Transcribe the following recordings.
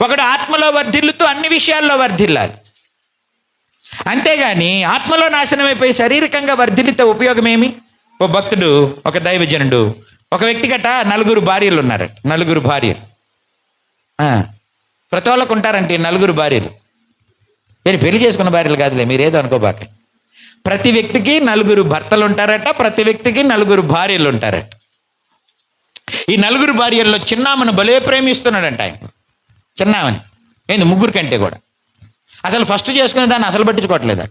ఒకడు ఆత్మలో వర్ధిల్లుతూ అన్ని విషయాల్లో వర్ధిల్లాలి. అంతేగాని ఆత్మలో నాశనమైపోయి శారీరకంగా వర్ధిల్లితే ఉపయోగమేమి ఓ భక్తుడు ఒక దైవజనుడు ఒక వ్యక్తిగట నలుగురు భార్యలు ఉన్నారట. నలుగురు భార్యలు. ప్రతి వాళ్ళకు ఉంటారంటే నలుగురు భార్యలు. నేను పెళ్ళి చేసుకున్న భార్యలు కాదులే మీరేదో అనుకోబాక. ప్రతి వ్యక్తికి నలుగురు భర్తలు ఉంటారట ప్రతి వ్యక్తికి నలుగురు భార్యలు ఉంటారట. ఈ నలుగురు భార్యల్లో చిన్నామను భలే ప్రేమిస్తున్నాడంట ఆయన. చిన్నామని ఏంది? ముగ్గురు కంటే కూడా. అసలు ఫస్ట్ చేసుకునే దాన్ని అసలు పట్టించుకోవట్లేదట.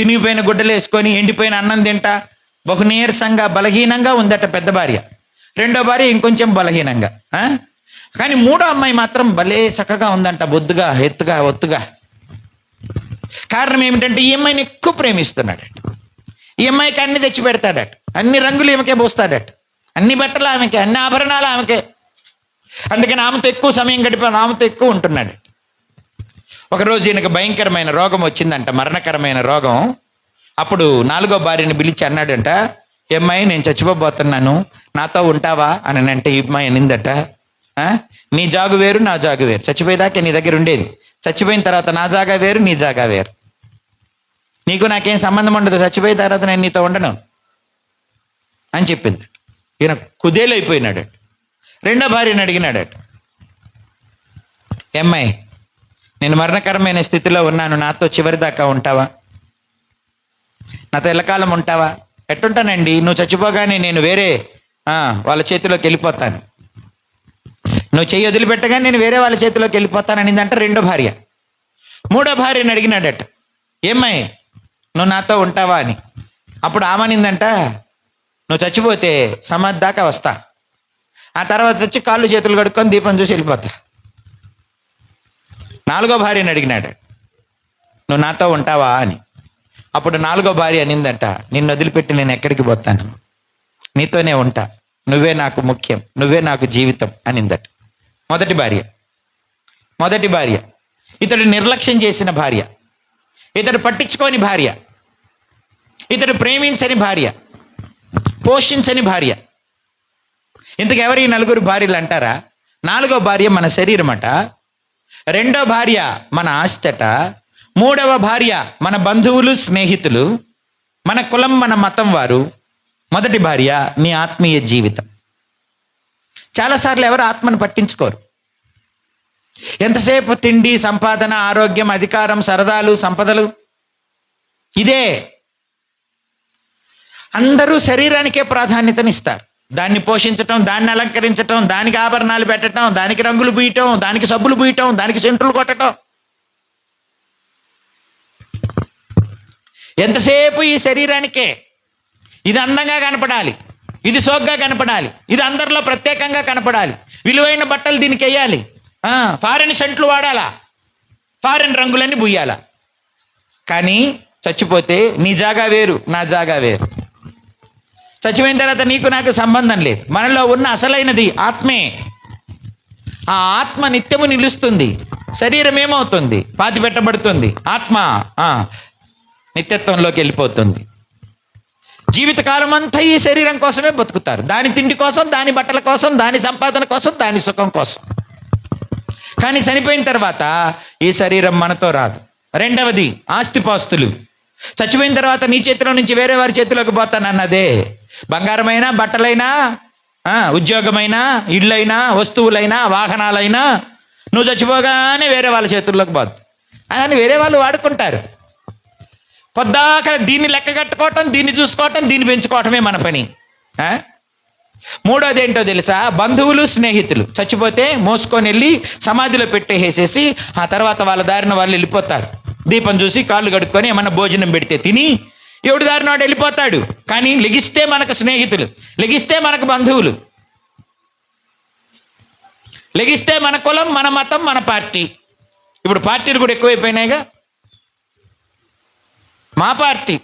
చినిగిపోయిన గుడ్డలు వేసుకొని ఎండిపోయిన అన్నం తింటా బహు నీరసంగా బలహీనంగా ఉందట పెద్ద భార్య. రెండో భార్య ఇంకొంచెం బలహీనంగా ఆ? కానీ మూడో అమ్మాయి మాత్రం భలే చక్కగా ఉందంట బొద్దుగా ఎత్తుగా ఒత్తుగా. కారణం ఏమిటంటే ఈ అమ్మాయిని ఎక్కువ ప్రేమిస్తున్నాడట. ఈ అమ్మాయికి అన్ని తెచ్చి పెడతాడట అన్ని రంగులు ఈమెకే పోస్తాడట. అన్ని బట్టలు ఆమెకే అన్ని ఆభరణాలు ఆమెకే. అందుకని ఆమెతో ఎక్కువ సమయం గడిపాను ఆమెతో ఎక్కువ ఉంటున్నాడు. ఒకరోజు ఈయనకు భయంకరమైన రోగం వచ్చిందంట మరణకరమైన రోగం. అప్పుడు నాలుగో భార్యని పిలిచి అన్నాడంట ఏమ్మాయి నేను చచ్చిపోబోతున్నాను నాతో ఉంటావా? అని అంటే ఈ అమ్మాయి అనిందట నీ జాగు వేరు నా జాగు వేరు. చచ్చిపోయేదాకా నీ దగ్గర ఉండేది. చచ్చిపోయిన తర్వాత నా జాగా వేరు నీ జాగా వేరు. నీకు నాకేం సంబంధం ఉండదు చచ్చిపోయిన తర్వాత నేను నీతో ఉండను. అని చెప్పింది. ఈయన కుదేలైపోయినాడు. రెండో భార్యని అడిగినాడట. అమ్మాయి నేను మరణకరమైన స్థితిలో ఉన్నాను. నాతో చివరి దాకా ఉంటావా? నాతో ఎల్లకాలం ఉంటావా? ఎట్టుంటానండి? నువ్వు చచ్చిపోగానే నేను వేరే వాళ్ళ చేతిలోకి వెళ్ళిపోతాను. నువ్వు చెయ్యి వదిలిపెట్టగానే నేను వేరే వాళ్ళ చేతిలోకి వెళ్ళిపోతాను అనిందంట రెండో భార్య. మూడో భార్యని అడిగినాడట. ఏమ్మాయి నువ్వు నాతో ఉంటావా? అని. అప్పుడు ఆమనిందంట నువ్వు చచ్చిపోతే సమాధి దాకా వస్తా. ఆ తర్వాత వచ్చి కాళ్ళు చేతులు కడుక్కొని దీపం చూసి వెళ్ళిపోతా. నాలుగో భార్యని అడిగినాడు. నువ్వు నాతో ఉంటావా? అని. అప్పుడు నాలుగో భార్య అనిందంట నిన్ను వదిలిపెట్టి నేను ఎక్కడికి పోతాను? నీతోనే ఉంటా. నువ్వే నాకు ముఖ్యం. నువ్వే నాకు జీవితం. అనిందట. మొదటి భార్య. మొదటి భార్య. ఇతడు నిర్లక్ష్యం చేసిన భార్య. ఇతడు పట్టించుకోని భార్య. ఇతడు ప్రేమించని భార్య. పోషించని భార్య. ఇంతకు ఎవరు ఈ నలుగురు భార్యలు అంటారా? నాలుగో భార్య మన శరీరం అట రెండో భార్య మన ఆస్తట మూడవ భార్య మన బంధువులు స్నేహితులు మన కులం మన మతం వారు. మొదటి భార్య నీ ఆత్మీయ జీవితం. చాలాసార్లు ఎవరు ఆత్మను పట్టించుకోరు. ఎంతసేపు తిండి సంపాదన ఆరోగ్యం అధికారం సరదాలు సంపదలు? ఇదే. అందరూ శరీరానికే ప్రాధాన్యతనిస్తారు. దాన్ని పోషించటం దాన్ని అలంకరించటం దానికి ఆభరణాలు పెట్టటం దానికి రంగులు పూయటం దానికి సబ్బులు పూయటం దానికి సెంటులు కొట్టటం. ఎంతసేపు ఈ శరీరానికే? ఇది అందంగా కనపడాలి. ఇది సోగ్గా కనపడాలి. ఇది అందరిలో ప్రత్యేకంగా కనపడాలి. విలువైన బట్టలు దీనికి వేయాలి. ఫారెన్ సెంట్లు వాడాలా? ఫారెన్ రంగులన్నీ బుయ్యాలా కానీ చచ్చిపోతే నీ జాగా వేరు నా జాగా వేరు. చచ్చిపోయిన తర్వాత నీకు నాకు సంబంధం లేదు. మనలో ఉన్న అసలైనది ఆత్మే. ఆ ఆత్మ నిత్యము నిలుస్తుంది. శరీరం ఏమవుతుంది? పాతి పెట్టబడుతుంది. ఆత్మ ఆ, నిత్యత్వంలోకి వెళ్ళిపోతుంది. జీవితకాలం అంతా ఈ శరీరం కోసమే బతుకుతారు. దాని తిండి కోసం దాని బట్టల కోసం దాని సంపాదన కోసం దాని సుఖం కోసం. కానీ చనిపోయిన తర్వాత ఈ శరీరం మనతో రాదు. రెండవది ఆస్తిపాస్తులు. చచ్చిపోయిన తర్వాత నీ చేతిలో నుంచి వేరే వారి చేతిలోకి పోతానన్నదే. బంగారమైనా బట్టలైనా ఉద్యోగమైనా ఇళ్ళైనా వస్తువులైనా వాహనాలైనా నువ్వు చచ్చిపోగానే వేరే వాళ్ళ చేతుల్లోకి పోద్దు అని వేరే వాళ్ళు వాడుకుంటారు. పొద్దాక దీన్ని లెక్క కట్టుకోవటం దీన్ని చూసుకోవటం దీన్ని పెంచుకోవటమే మన పని. మూడోది ఏంటో తెలుసా? బంధువులు స్నేహితులు. చచ్చిపోతే మోసుకొని వెళ్ళి సమాధిలో పెట్టేసేసి ఆ తర్వాత వాళ్ళ దారిన వాళ్ళు వెళ్ళిపోతారు. దీపం చూసి కాళ్ళు కడుక్కొని ఏమన్నా భోజనం పెడితే తిని ఎవడి దారి నాడు వెళ్ళిపోతాడు. కానీ లెగిస్తే మనకు స్నేహితులు లెగిస్తే మనకు బంధువులు. లెగిస్తే మన కులం మన మతం మన పార్టీ. ఇప్పుడు పార్టీలు కూడా ఎక్కువైపోయినాయిగా. మా పార్టీ.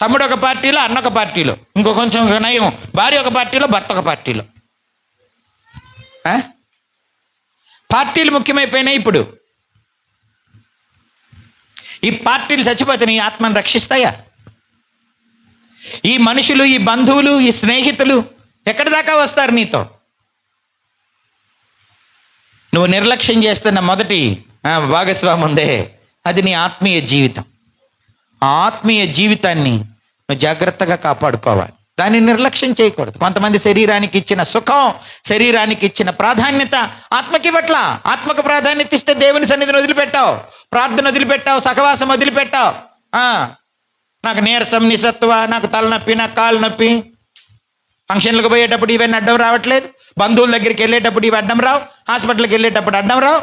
తమ్ముడు ఒక పార్టీలో అన్న ఒక పార్టీలో. ఇంకో కొంచెం నయం. భార్య ఒక పార్టీలో భర్త ఒక పార్టీలో. పార్టీలు ముఖ్యమైపోయినాయి ఇప్పుడు. ఈ పార్టీలు చచ్చిపోతే నీ ఆత్మను రక్షిస్తాయా? ఈ మనుషులు ఈ బంధువులు ఈ స్నేహితులు ఎక్కడి దాకా వస్తారు నీతో? నువ్వు నిర్లక్ష్యం చేస్తున్న మొదటి భాగస్వామి ఉందే అది నీ ఆత్మీయ జీవితం. ఆ ఆత్మీయ జీవితాన్ని నువ్వు జాగ్రత్తగా కాపాడుకోవాలి. దాన్ని నిర్లక్ష్యం చేయకూడదు. కొంతమంది శరీరానికి ఇచ్చిన సుఖం శరీరానికి ఇచ్చిన ప్రాధాన్యత ఆత్మకి పట్ల ఆత్మకు ప్రాధాన్యత ఇస్తే దేవుని సన్నిధిని వదిలిపెట్టావు. ప్రార్థన వదిలిపెట్టావు సహవాసం వదిలిపెట్టావు. నాకు నీరసం నిసత్వ నాకు తలనొప్పి నాకు కాళ్ళు నొప్పి. ఫంక్షన్లకు పోయేటప్పుడు ఇవన్నీ అడ్డం రావట్లేదు. బంధువుల దగ్గరికి వెళ్ళేటప్పుడు ఇవి అడ్డం రావు. హాస్పిటల్కి వెళ్ళేటప్పుడు అడ్డం రావు.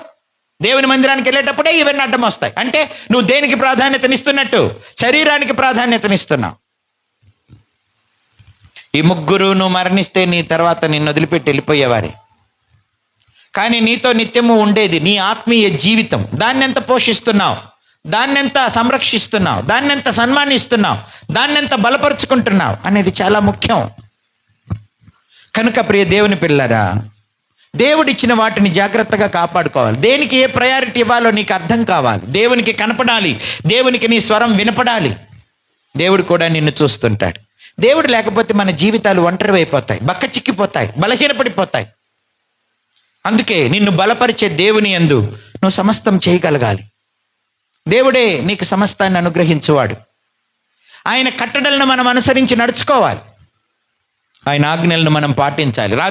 దేవుని మందిరానికి వెళ్ళేటప్పుడే ఇవన్నీ అడ్డం వస్తాయి. అంటే నువ్వు దేనికి ప్రాధాన్యతనిస్తున్నట్టు? శరీరానికి ప్రాధాన్యతనిస్తున్నావు. ఈ ముగ్గురు నువ్వు మరణిస్తే నీ తర్వాత నిన్ను వదిలిపెట్టి వెళ్ళిపోయేవారే. కానీ నీతో నిత్యము ఉండేది నీ ఆత్మీయ జీవితం. దాన్ని ఎంత పోషిస్తున్నావు? దాన్నెంత సంరక్షిస్తున్నావు? దాన్నెంత సన్మానిస్తున్నావు? దాన్నెంత బలపరుచుకుంటున్నావు? అనేది చాలా ముఖ్యం. కనుక ప్రియ దేవుని పిల్లరా దేవుడిచ్చిన వాటిని జాగ్రత్తగా కాపాడుకోవాలి. దేనికి ఏ ప్రయారిటీ ఇవ్వాలో నీకు అర్థం కావాలి. దేవునికి కనపడాలి. దేవునికి నీ స్వరం వినపడాలి. దేవుడు కూడా నిన్ను చూస్తుంటాడు. దేవుడు లేకపోతే మన జీవితాలు ఒంటరి అయిపోతాయి బక్క చిక్కిపోతాయి బలహీనపడిపోతాయి. అందుకే నిన్ను బలపరిచే దేవుని యందు నువ్వు సమస్తం చేయగలగాలి. దేవుడే నీకు సమస్తాన్ని అనుగ్రహించువాడు. ఆయన కట్టడలను మనం అనుసరించి నడుచుకోవాలి. ఆయన ఆజ్ఞలను మనం పాటించాలి. రా